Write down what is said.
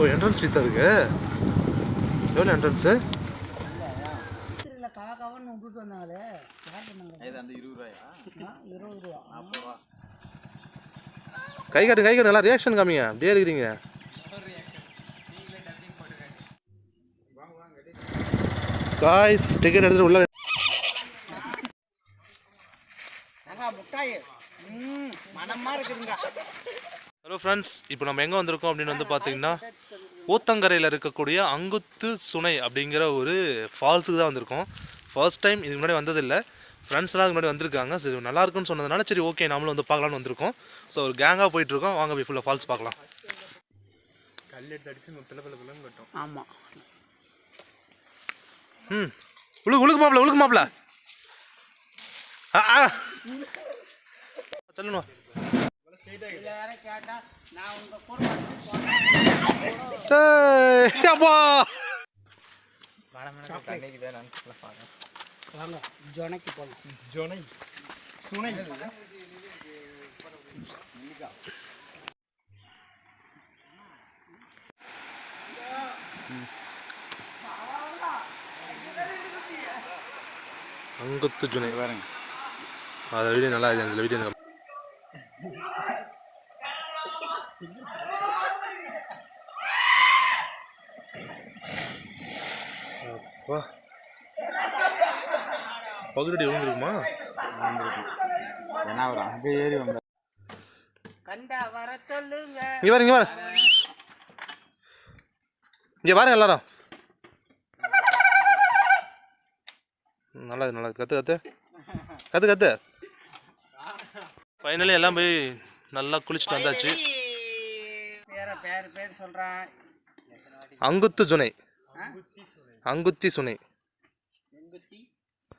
ஓ entrance fees அதுக்கு? எவ்வளோ entrance இல்லை காக்காவன்னு விட்டுட்டு வந்தாங்களே அந்த இருபது ரூபாயா? இருபது ரூபா. நாற்பது ரூபா. கை காட்டு கை காட்டு நல்லா ரியாக்ஷன் காமிங்க. அப்படியே இருக்கிறீங்க. காய்ஸ் டிக்கெட் எடுத்துட்டு உள்ள முட்டாய். ம் மனமாக இருக்குதுங்க ஹலோ ஃப்ரெண்ட்ஸ் இப்போ நம்ம எங்கே வந்திருக்கோம் அப்படின்னு வந்து பார்த்தீங்கன்னா ஊத்தங்கரையில் இருக்கக்கூடிய அங்குத்து சுனை அப்படிங்கிற ஒரு ஃபால்ஸுக்கு தான் வந்திருக்கோம். ஃபர்ஸ்ட் டைம் இதுக்கு முன்னாடி வந்ததில்லை. ஃப்ரெண்ட்ஸ் எல்லாம் இதுக்கு முன்னாடி வந்திருக்காங்க. சரி நல்லா இருக்குன்னு சொன்னதுனால சரி ஓகே நம்மளும் வந்து பார்க்கலான்னு வந்திருக்கோம். ஸோ ஒரு கேங்காக போயிட்டுருக்கோம். வாங்க போய் ஃபுல்லாக ஃபால்ஸ் பார்க்கலாம். கல் எடுத்து அடிச்சு பிள்ளை பிள்ளை பிள்ளைன்னு கட்டும் ஆமாம் ம் உழுக்கு உழுக்கு மாப்பிள உழுக்கு மாப்பிள ஆ சொல்லணும் இதில் வேற கேட்டால் நான் உங்கள் கூட ஏய், அப்பா கண்ணைக்கு தான் நான் பார்க்கறேன் வாங்க ஜொனைக்கு போகலாம் ஜோனை. சுனை அங்குத்து ஜுனை. பாருங்க. அந்த வீடியோ நல்லா இருக்குது. அந்த வீடியோ அப்பா பகுதி விழுந்துருக்குமா? ஏன்னா அவர் அங்கே ஏறி வந்தார். கண்டா வர சொல்லுங்க. இங்கே பாரு இங்கே பாரு. இங்கே பாருங்க எல்லாரும். நல்லா இருக்கு, நல்லா இருக்கு. கத்து கத்து. கத்து கத்து. ஃபைனலி எல்லாம் போய் நல்லா குளிச்சுட்டு வந்தாச்சு. பேர பேர் பேர் சொல்கிறேன் அங்குத்து சுனை அங்குத்தி சுனை.